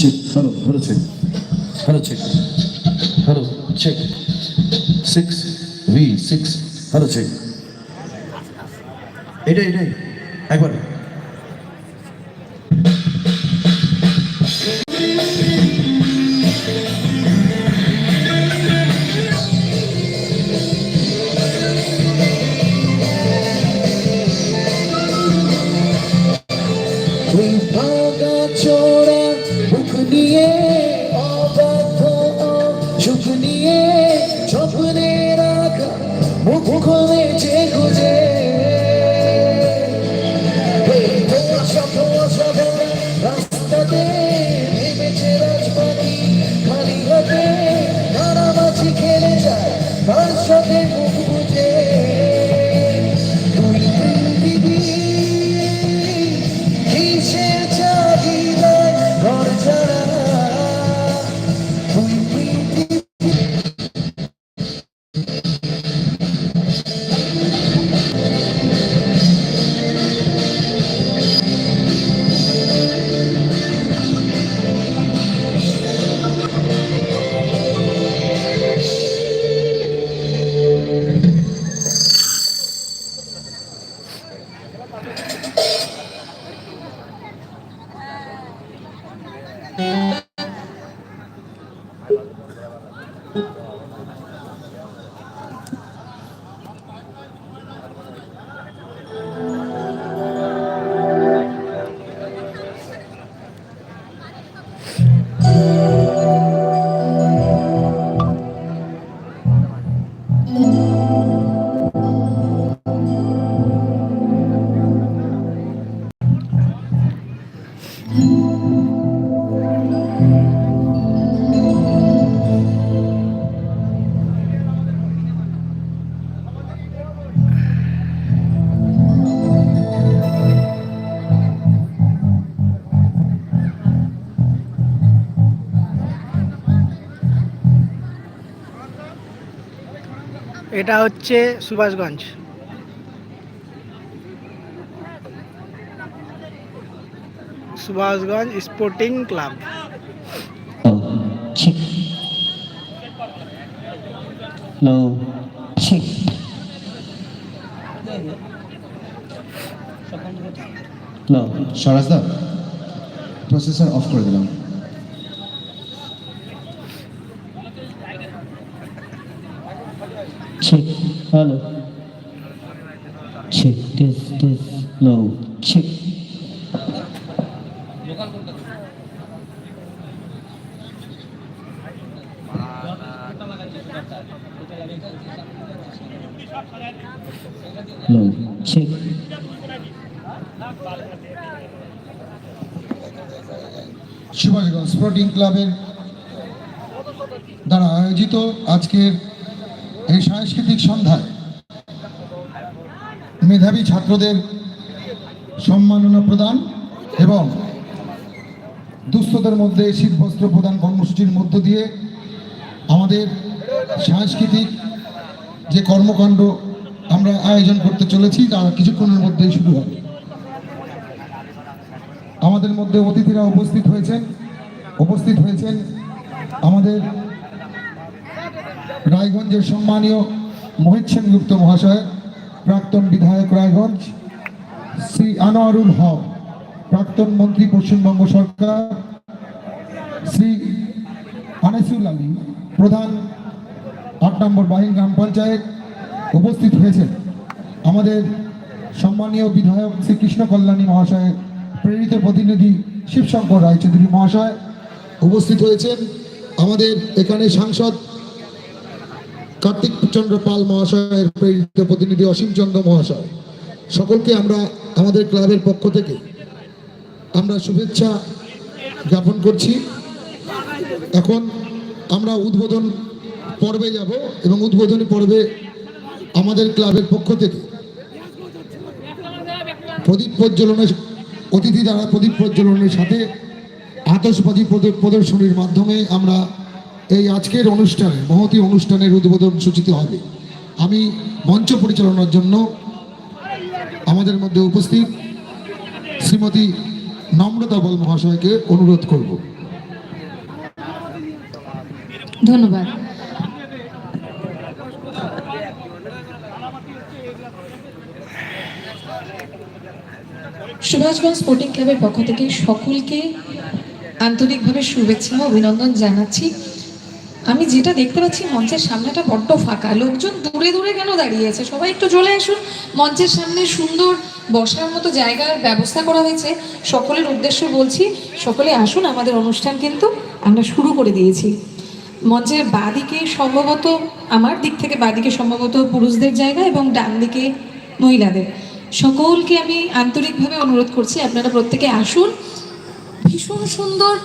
check, hello, hello, check. Hello, check. Hello, check. Six, V, six, hello, check. এটাই এটাই একবার ওই ভাঙা চোরা মুখ নিয়ে এটা হচ্ছে Subhashganj. Subhashganj sporting club. Hello দা প্রসেসর অফ করে দিলাম। Hello. Check. This, this. Low. Check. Low. Check. Subhashganj sporting ক্লাবের দ্বারা আয়োজিত আজকের সন্ধ্যায় মেধাবী ছাত্রদের সম্মাননা প্রদান এবং দুস্থদের মধ্যে শীতবস্ত্র প্রদান কর্মসূচির মধ্য দিয়ে আমাদের সাংস্কৃতিক যে কর্মকাণ্ড আমরা আয়োজন করতে চলেছি, তা কিছুক্ষণের মধ্যেই শুরু হবে। আমাদের মধ্যে অতিথিরা উপস্থিত হয়েছেন। উপস্থিত হয়েছেন আমাদের রায়গঞ্জের সম্মানীয় মোহিত সেনগুপ্ত মহাশয়, প্রাক্তন বিধায়ক রায়গঞ্জ, শ্রী আনোয়ারুল হক, প্রাক্তন মন্ত্রী পশ্চিমবঙ্গ সরকার, শ্রী আনিসুল আলী, প্রধান আট নম্বর বাহিনী গ্রাম পঞ্চায়েত উপস্থিত হয়েছেন। আমাদের সম্মানীয় বিধায়ক শ্রী কৃষ্ণ কল্যাণী মহাশয়, প্রেরিত প্রতিনিধি শিবশঙ্কর রায়চৌধুরী মহাশয় উপস্থিত হয়েছেন। আমাদের এখানে সাংসদ কার্তিক চন্দ্র পাল মহাশয়ের প্রেরিত প্রতিনিধি অসীম চন্দ্র মহাশয়, সকলকে আমরা আমাদের ক্লাবের পক্ষ থেকে আমরা শুভেচ্ছা জ্ঞাপন করছি। এখন আমরা উদ্বোধন পর্বে যাব এবং উদ্বোধনী পর্বে আমাদের ক্লাবের পক্ষ থেকে প্রদীপ প্রজ্বলনের অতিথি দ্বারা প্রদীপ প্রজ্বলনের সাথে আতসবাজি প্রদ- প্রদর্শনীর মাধ্যমে আমরা এই আজকের অনুষ্ঠানে, মহতি অনুষ্ঠানের উদ্বোধন সূচিত হবে। আমি মঞ্চ পরিচালনার জন্য আমাদের মধ্যে উপস্থিত শ্রীমতী নম্রতা বল মহাশয়কে অনুরোধ করব। ধন্যবাদ। সুভাষগঞ্জ স্পোর্টিং ক্লাবের পক্ষ থেকে সকলকে আন্তরিকভাবে শুভেচ্ছা অভিনন্দন জানাচ্ছি। আমি যেটা দেখতে পাচ্ছি, মঞ্চের সামনেটা বড্ড ফাঁকা। লোকজন দূরে দূরে কেন দাঁড়িয়ে আছে? সবাই একটু চলে আসুন। মঞ্চের সামনে সুন্দর বসার মতো জায়গার ব্যবস্থা করা হয়েছে। সকলের উদ্দেশ্য বলছি, সকলে আসুন, আমাদের অনুষ্ঠান কিন্তু আমরা শুরু করে দিয়েছি। মঞ্চের বাঁদিকে সম্ভবত, আমার দিক থেকে বাঁদিকে সম্ভবত পুরুষদের জায়গা এবং ডান দিকে মহিলাদের। সকলকে আমি আন্তরিকভাবে অনুরোধ করছি, আপনারা প্রত্যেকে আসুন। ভীষণ সুন্দর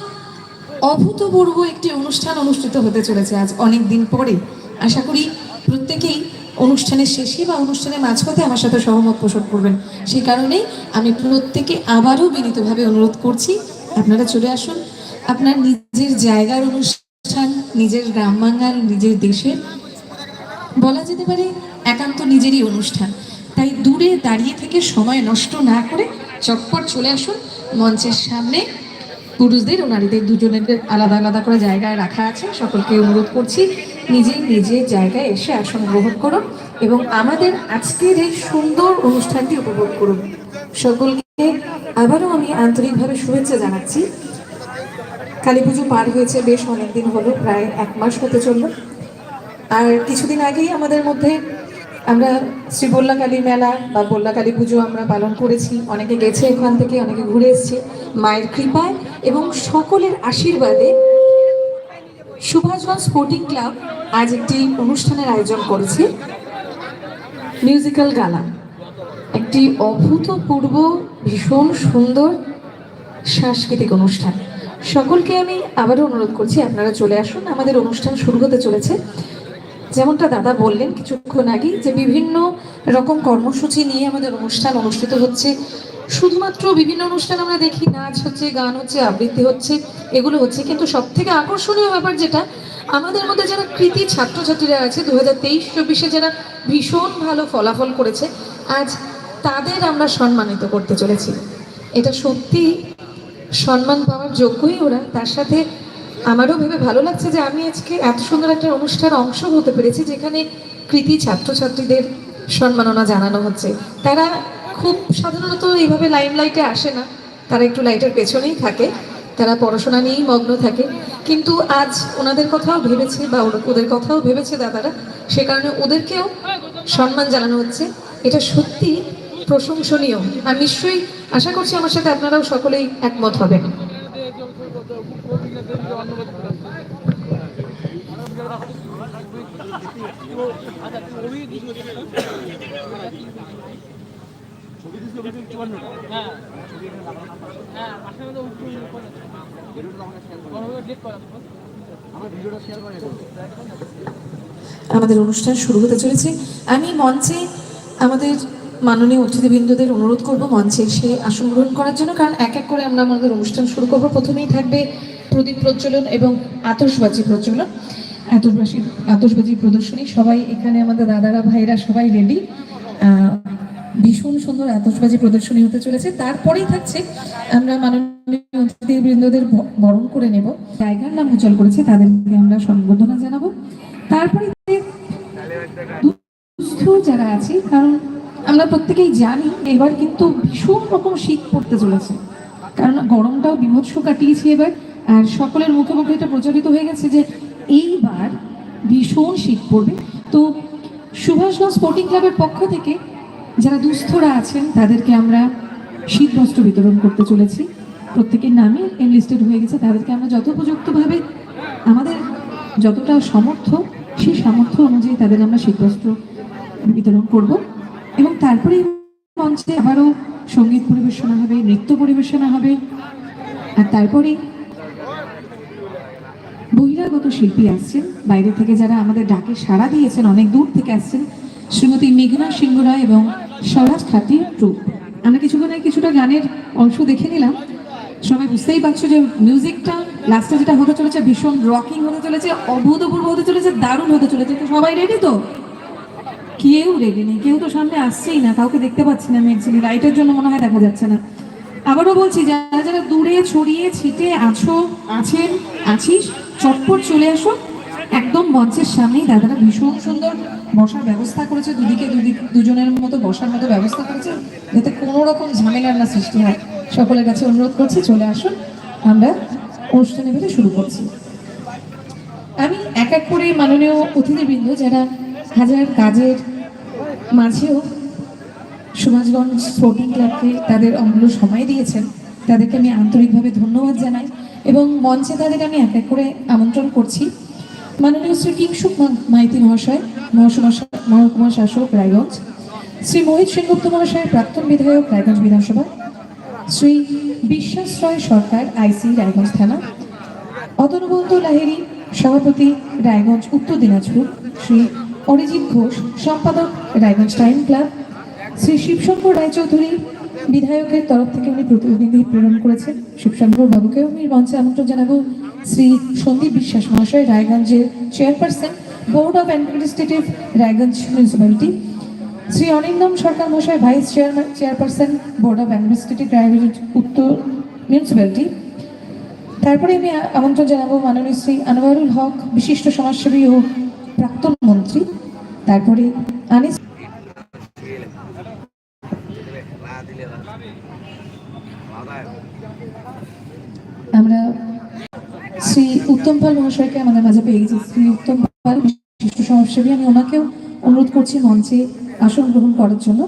অভূতপূর্ব একটি অনুষ্ঠান অনুষ্ঠিত হতে চলেছে আজ অনেক দিন পরে। আশা করি প্রত্যেকেই অনুষ্ঠানের শেষে বা অনুষ্ঠানের মাঝপথে আমার সাথে সহমত পোষণ করবেন। সেই কারণেই আমি প্রত্যেকে আবারও বিনীতভাবে অনুরোধ করছি, আপনারা চলে আসুন। আপনার নিজের জায়গার অনুষ্ঠান, নিজের গ্রাম বাঙ্গাল নিজের দেশের, বলা যেতে পারে একান্ত নিজেরই অনুষ্ঠান। তাই দূরে দাঁড়িয়ে থেকে সময় নষ্ট না করে চটপট চলে আসুন মঞ্চের সামনে। পুরুষদের ও নারীদের দুজনের আলাদা আলাদা করে জায়গায় রাখা আছে। সকলকে অনুরোধ করছি নিজের নিজের জায়গায় এসে আসন গ্রহণ করুন এবং আমাদের আজকের এই সুন্দর অনুষ্ঠানটি উপভোগ করুন। সকলকে আবারও আমি আন্তরিকভাবে শুভেচ্ছা জানাচ্ছি। কালী পুজো পার হয়েছে বেশ অনেকদিন হলো, প্রায় এক মাস হতে চলল। আর কিছুদিন আগেই আমাদের মধ্যে আমরা শ্রী বল্লা কালী মেলা বা বল্লা কালী পুজো আমরা পালন করেছি। অনেকে গেছে এখান থেকে, অনেকে ঘুরে এসছে। মায়ের কৃপায় এবং সকলের আশীর্বাদে সুভাষগঞ্জ স্পোর্টিং ক্লাব আজ একটি অনুষ্ঠানের আয়োজন করেছে। মিউজিক্যাল গালা। একটি অভূতপূর্ব, ভীষণ সুন্দর সাংস্কৃতিক অনুষ্ঠান। সকলকে আমি আবারও অনুরোধ করছি, আপনারা চলে আসুন। আমাদের অনুষ্ঠান শুরু হতে চলেছে। যেমনটা দাদা বললেন কিছুক্ষণ আগেই যে বিভিন্ন রকম কর্মসূচি নিয়ে আমাদের অনুষ্ঠান অনুষ্ঠিত হচ্ছে। শুধুমাত্র বিভিন্ন অনুষ্ঠান আমরা দেখি, নাচ হচ্ছে, গান হচ্ছে, আবৃত্তি হচ্ছে, এগুলো হচ্ছে। কিন্তু সব থেকে আকর্ষণীয় ব্যাপার যেটা, আমাদের মধ্যে যারা কৃতি ছাত্রছাত্রীরা আছে দু হাজার তেইশ, চব্বিশে যারা ভীষণ ভালো ফলাফল করেছে, আজ তাদের আমরা সম্মানিত করতে চলেছি। এটা সত্যি সম্মান পাওয়ার যোগ্যই ওরা। তার সাথে আমারও ভেবে ভালো লাগছে যে আমি আজকে এত সুন্দর একটা অনুষ্ঠান অংশ হতে পেরেছি যেখানে কৃতি ছাত্রছাত্রীদের সম্মাননা জানানো হচ্ছে। তারা খুব সাধারণত এইভাবে লাইমলাইটে আসে না। তারা একটু লাইটের পেছনেই থাকে। তারা পড়াশোনা নিয়েই মগ্ন থাকে। কিন্তু আজ ওনাদের কথাও ভেবেছে বা ওদের কথাও ভেবেছে দাদারা। সে কারণে ওদেরকেও সম্মান জানানো হচ্ছে। এটা সত্যি প্রশংসনীয়। আর নিশ্চয়ই আশা করছি আমার সাথে আপনারাও সকলেই একমত হবেন। আমাদের অনুষ্ঠান শুরু হতে চলেছে। আমি মঞ্চে আমাদের মাননীয় অতিথিবৃন্দদের অনুরোধ করব, মঞ্চে এসে আসন গ্রহণ করার জন্য, কারণ এক এক করে আমরা আমাদের অনুষ্ঠান শুরু করব। প্রথমেই থাকবে প্রদীপ প্রজ্বলন এবং আতশবাজি প্রজ্বলন। আতশবাজি আতশবাজি প্রদর্শনী, সবাই এখানে আমাদের দাদারা ভাইরা সবাই রেডি। ভীষণ সুন্দর আতশবাজি প্রদর্শনী হতে চলেছে। তারপরেই থাকছে আমরা মাননীয় অতিথিবৃন্দদের বরণ করে নেব। জায়গার নাম উজ্জ্বল করেছে, তাদেরকে আমরা সম্বোধনা জানাব। তারপরে যারা আছে, কারণ আমরা প্রত্যেকেই জানি এবার কিন্তু ভীষণ রকম শীত পড়তে চলেছে। কারণ গরমটাও বিভৎস কাটিয়েছি এবার। আর সকলের মুখে মুখে এটা প্রচলিত হয়ে গেছে যে এইবার ভীষণ শীত পড়বে। তো সুভাষগঞ্জ স্পোর্টিং ক্লাবের পক্ষ থেকে যারা দুস্থরা আছেন, তাদেরকে আমরা শীত বস্ত্র বিতরণ করতে চলেছি। প্রত্যেকের নামে এনলিস্টেড হয়ে গেছে। তাদেরকে আমরা যথোপযুক্তভাবে আমাদের যতটা সামর্থ্য সেই সামর্থ্য অনুযায়ী তাদের আমরা শীতবস্ত্র বিতরণ করব। এবং তারপরে মঞ্চে আবারও সংগীত পরিবেশনা হবে, নৃত্য পরিবেশনা হবে। আর তারপরে বহিরাগত শিল্পী আসছেন, বাইরে থেকে যারা আমাদের ডাকে সাড়া দিয়েছেন, অনেক দূর থেকে আসছেন, শ্রীমতী মেঘনা সিংহ রায় এবং স্বরাজ খাতির ট্রুপ আমরা কিছুক্ষণ কিছুটা গানের অংশ দেখে নিলাম। সবাই বুঝতেই পারছ যে মিউজিকটা লাস্টে যেটা হতে চলেছে ভীষণ রকিং হতে চলেছে, অভূতপূর্ব হতে চলেছে, দারুণ হতে চলেছে। তো সবাই রেডি তো? কেউ রেডি নেই, কেউ তো সামনে আসছেই না, কাউকে দেখতে পাচ্ছি না আমি অ্যাকচুয়ালি লাইটের জন্য মনে হয় দেখা যাচ্ছে না। আবারও বলছি, যারা যারা দূরে ছড়িয়ে ছিটে আছো, আছেন, আছিস, চটপট চলে আসো। একদম মঞ্চের সামনেই দাদারা ভীষণ সুন্দর বসার ব্যবস্থা করেছে। দুদিকে দুদিক, দুজনের মতো বসার মতো ব্যবস্থা করেছে, যাতে কোনো রকম ঝামেলার না সৃষ্টি হয়। সকলের কাছে অনুরোধ করছি, চলে আসুন। আমরা অনুষ্ঠানে মিলে শুরু করছি। আমি এক এক করে মাননীয় অতিথিবৃন্দ, যারা হাজার কাজের মাঝেও সুভাষগঞ্জ স্পোর্টিং ক্লাবকে তাদের অমূল্য সময় দিয়েছেন। তাদেরকে আমি আন্তরিকভাবে ধন্যবাদ জানাই এবং মঞ্চে তাদের আমি এক এক করে আমন্ত্রণ করছি। মাননীয় শ্রী কিংসুক মাইতি মহাশয় মহকুমা শা- মহকুমা শাসক রায়গঞ্জ, শ্রী মোহিত সেনগুপ্ত মহাশয় প্রাক্তন বিধায়ক রায়গঞ্জ বিধানসভা, শ্রী বিশ্বাস রয় সরকার আইসি রায়গঞ্জ থানা, অতনুবন্ধু লাহিড়ী সভাপতি রায়গঞ্জ উত্তর দিনাজপুর, শ্রী অরিজিৎ ঘোষ সম্পাদক রায়গঞ্জ টাইম ক্লাব শ্রী শিবশঙ্কর রায়চৌধুরী বিধায়কের তরফ থেকে উনি প্রতিনিধি প্রেরণ করেছেন। শিবশঙ্কর বাবুকেও আমি মঞ্চে আমন্ত্রণ জানাব শ্রী সন্দীপ বিশ্বাস মহাশয়, রায়গঞ্জের chairperson, board of administrative, Raiganj municipality. Shri Anindam Sarkar মহাশয়, vice chairman chairperson, board of administrative, Raiganj উত্তর মিউনিসিপ্যালিটি। তারপরে আমি আমন্ত্রণ জানাব মাননীয় শ্রী আনোয়ারুল হক, বিশিষ্ট সমাজসেবী ও প্রাক্তন মন্ত্রী। তারপরে আনিস আমরা শ্রী উত্তম পাল মহাশয়কে আমাদের মাঝে পেয়ে গেছি। শ্রী উত্তম পাল বিশিষ্ট সমাজসেবী আমি ওনাকেও অনুরোধ করছি মঞ্চে আসন গ্রহণ করার জন্য।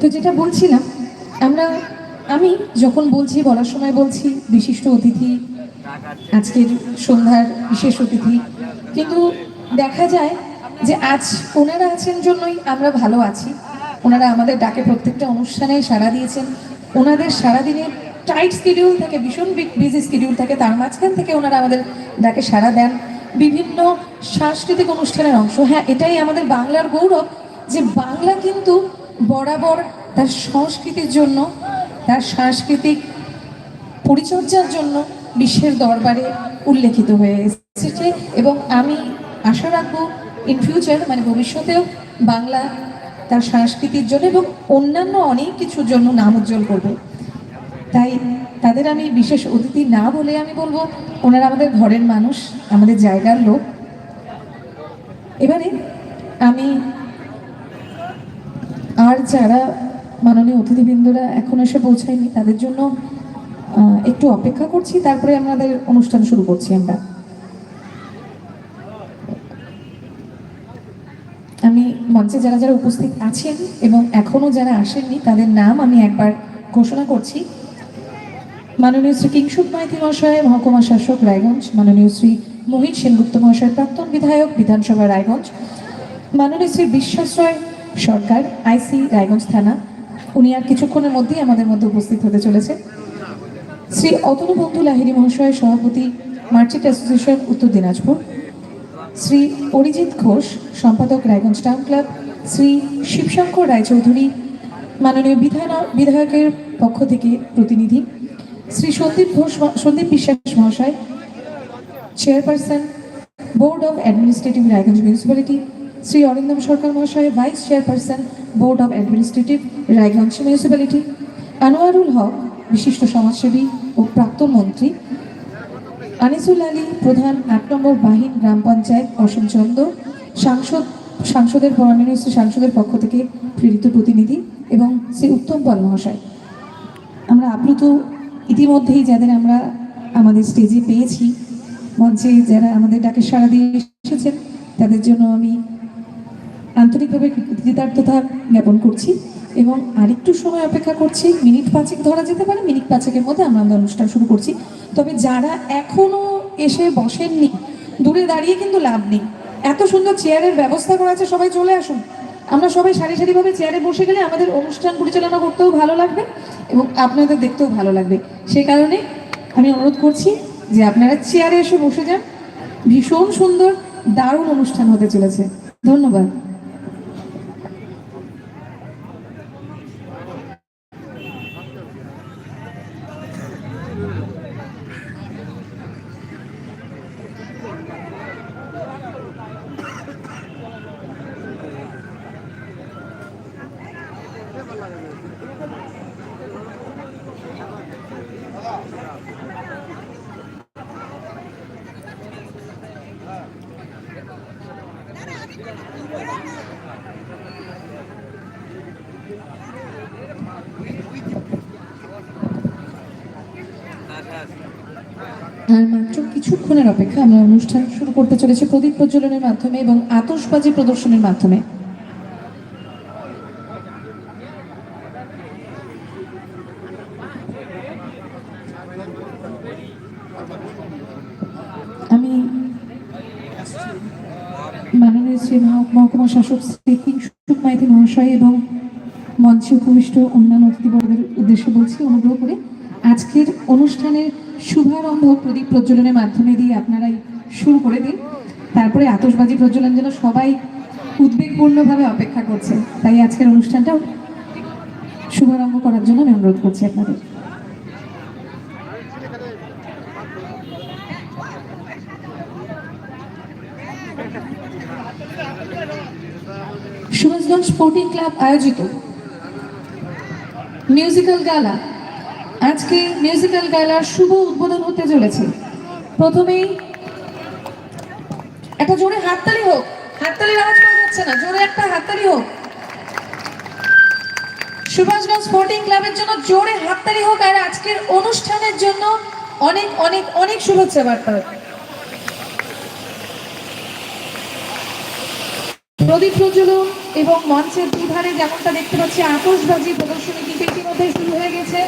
তো যেটা বলছিলাম, আমরা, আমি যখন বলছি, বলার সময় বলছি, বিশিষ্ট অতিথি, আজকের সন্ধ্যার বিশেষ অতিথি, কিন্তু দেখা যায় যে আজ ওনারা আছেন জন্যই আমরা ভালো আছি। ওনারা আমাদের ডাকে প্রত্যেকটা অনুষ্ঠানে সাড়া দিয়েছেন। ওনাদের সারাদিনের টাইট স্কেডিউল থাকে, ভীষণ বিজি স্কেডিউল থাকে, তার মাঝখান থেকে ওনারা আমাদের ডাকে সাড়া দেন। বিভিন্ন সাংস্কৃতিক অনুষ্ঠানের অংশ। হ্যাঁ এটাই আমাদের বাংলার গৌরব যে বাংলা কিন্তু বরাবর তার সংস্কৃতির জন্য, তার সাংস্কৃতিক পরিচর্যার জন্য বিশ্বের দরবারে উল্লেখিত হয়ে এসেছে। এবং আমি আশা রাখব ইন ফিউচার মানে ভবিষ্যতেও বাংলা তার সংস্কৃতির জন্য এবং অন্যান্য অনেক কিছুর জন্য নাম উজ্জ্বল করবে। তাই তাদের আমি বিশেষ অতিথি না বলে আমি বলব, ওনারা আমাদের ঘরের মানুষ, আমাদের জায়গার লোক। এবারে আমি আর যারা মাননীয় অতিথিবৃন্দরা এখন এসে পৌঁছায়নি, তাদের জন্য একটু অপেক্ষা করছি, তারপরে আমাদের অনুষ্ঠান শুরু করছি আমরা আমি মঞ্চে যারা যারা উপস্থিত আছেন এবং এখনও যারা আসেননি, তাদের নাম আমি একবার ঘোষণা করছি। মাননীয় শ্রী কিংসুক মাইতি মহাশয়, মহকুমা শাসক রায়গঞ্জ, মাননীয় শ্রী মোহিত সেনগুপ্ত মহাশয়, প্রাক্তন বিধায়ক বিধানসভা রায়গঞ্জ, মাননীয় শ্রী বিশ্বাস রয় সরকার, আইসি রায়গঞ্জ থানা, উনি আর কিছুক্ষণের মধ্যেই আমাদের মধ্যে উপস্থিত হতে চলেছে শ্রী অতনু বন্ধু লাহিড়ী মহাশয়, সভাপতি মার্চেন্ট অ্যাসোসিয়েশন, উত্তর দিনাজপুর। শ্রী অরিজিৎ ঘোষ, সম্পাদক রায়গঞ্জ টাউন ক্লাব, শ্রী শিবশঙ্কর রায়চৌধুরী, মাননীয় বিধান, বিধায়কের পক্ষ থেকে প্রতিনিধি, শ্রী সন্দীপ ঘোষ সন্দীপ বিশ্বাস মহাশয়, chairperson, board of administrative Raiganj municipality, Shri Arindam Sarkar মহাশয়, vice chairperson, board of administrative Raiganj municipality, Anwarul Haque, বিশিষ্ট সমাজসেবী ও প্রাক্তন মন্ত্রী আনিসুল আলী প্রধান আট নম্বর বাহিন গ্রাম পঞ্চায়েত অসীমচন্দ্র সাংসদ সাংসদের মাননীয় সাংসদের পক্ষ থেকে প্রেরিত প্রতিনিধি এবং শ্রী উত্তম পাল মহাশয়। আমরা আপ্লুত ইতিমধ্যেই যাদের আমরা আমাদের স্টেজে পেয়েছি, মঞ্চে যারা আমাদের ডাকে সাড়া দিয়ে এসেছেন, তাদের জন্য আমি আন্তরিকভাবে কৃতজ্ঞতা জ্ঞাপন করছি। এবং আরেকটু সময় অপেক্ষা করছি, মিনিট পাঁচেক ধরা যেতে পারে, মিনিট পাঁচেকের মধ্যে আমরা অনুষ্ঠান শুরু করছি। তবে যারা এখনও এসে বসেননি, দূরে দাঁড়িয়ে কিন্তু লাভ নেই। এত সুন্দর চেয়ারের ব্যবস্থা করা আছে, সবাই চলে আসুন। আমরা সবাই সারি সারিভাবে চেয়ারে বসে গেলে আমাদের অনুষ্ঠান পরিচালনা করতেও ভালো লাগবে এবং আপনাদের দেখতেও ভালো লাগবে। সে কারণে আমি অনুরোধ করছি যে আপনারা চেয়ারে এসে বসে যান। ভীষণ সুন্দর, দারুণ অনুষ্ঠান হতে চলেছে। ধন্যবাদ। আর মাত্র কিছুক্ষণের অপেক্ষা আমরা অনুষ্ঠান শুরু করতে চলেছি প্রদীপ প্রজ্বলনের মাধ্যমে এবং আতশবাজি প্রদর্শনের মাধ্যমে। মহকুমা শাসক শ্রী কিংসুক মাইতি মহাশয় এবং মঞ্চে উপবিষ্ট অন্যান্য অতিথিবর্গের উদ্দেশ্যে বলছি, অনুগ্রহ করে আজকের অনুষ্ঠানের শুভারম্ভ প্রদীপ প্রজ্বলনের মাধ্যমে দিয়ে আপনারাই শুরু করে দিন। তারপরে আতশবাজি প্রজ্বলন যেন সবাই উদ্বেগপূর্ণভাবে অপেক্ষা করছে। তাই আজকের অনুষ্ঠানটা শুভারম্ভ করার জন্য আমি অনুরোধ করছি আপনাদের সুভাষগঞ্জ স্পোর্টিং ক্লাব আয়োজিত। Musical gala. আজকে মিউজিক্যাল গালার শুভ উদ্বোধন হতে চলেছে। প্রথমেই একটা জোরে হাততালি হোক। হাততালির আওয়াজ পাওয়া যাচ্ছে না। জোরে একটা হাততালি হোক। সুভাষগঞ্জ স্পোর্টিং ক্লাবের জন্য জোরে হাততালি হোক আর আজকের অনুষ্ঠানের জন্য অনেক অনেক অনেক শুভেচ্ছা বার্তা। প্রদীপ প্রজ্বলন। এবং মঞ্চের দুধারে যেমনটা দেখতে পাচ্ছি আতশবাজি প্রদর্শনী কিন্তু ইতিমধ্যে শুরু হয়ে গেছে।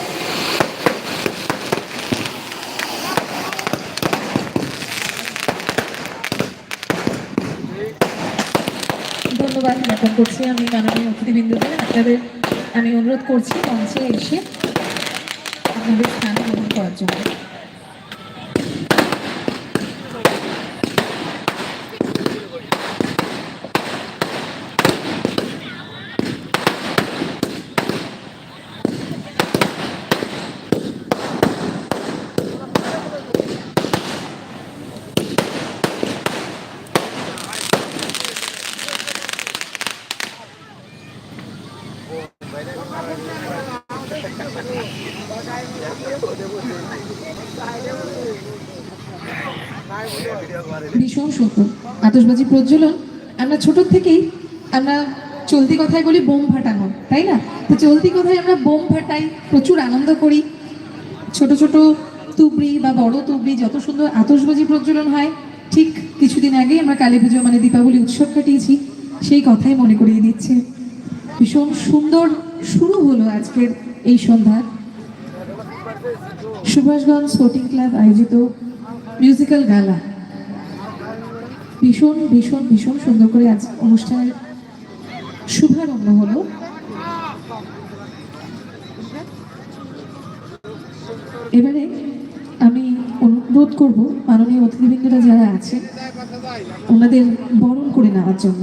ধন্যবাদ জ্ঞাপন করছি আমি মাননীয় অতিথিবৃন্দদের আপনাদের আমি অনুরোধ করছি মঞ্চে এসে আপনাদের স্থান গ্রহণ করার জন্য। ভীষণ সুন্দর। আতশবাজি প্রজ্বলন। আমরা ছোট থেকেই আমরা চলতি কথায় বলি বোম ফাটানো, তাই না? তো চলতি কথায় আমরা বোম ফাটাই, প্রচুর আনন্দ করি। ছোট ছোট তুবড়ি বা বড় তুবড়ি, যত সুন্দর আতশবাজি প্রজ্বলন হয়, ঠিক কিছুদিন আগেই আমরা কালী পুজো মানে দীপাবলি উৎসব কাটিয়েছি, সেই কথাই মনে করিয়ে দিচ্ছে। ভীষণ সুন্দর শুরু হলো আজকের এই সন্ধ্যা। সুভাষগঞ্জ স্পোর্টিং ক্লাব আয়োজিত মিউজিক্যাল গালা ভীষণ ভীষণ ভীষণ সুন্দর করে আজ অনুষ্ঠানের শুভারম্ভ হলো। এবারে আমি অনুরোধ করব মাননীয় অতিথিবৃন্দরা যারা আছেন, ওনাদের বরণ করে নেওয়ার জন্য।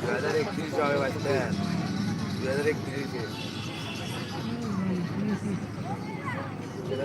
দু হাজার একত্রিশে হবে বাচ্চা দু হাজার একত্রিশে সেটা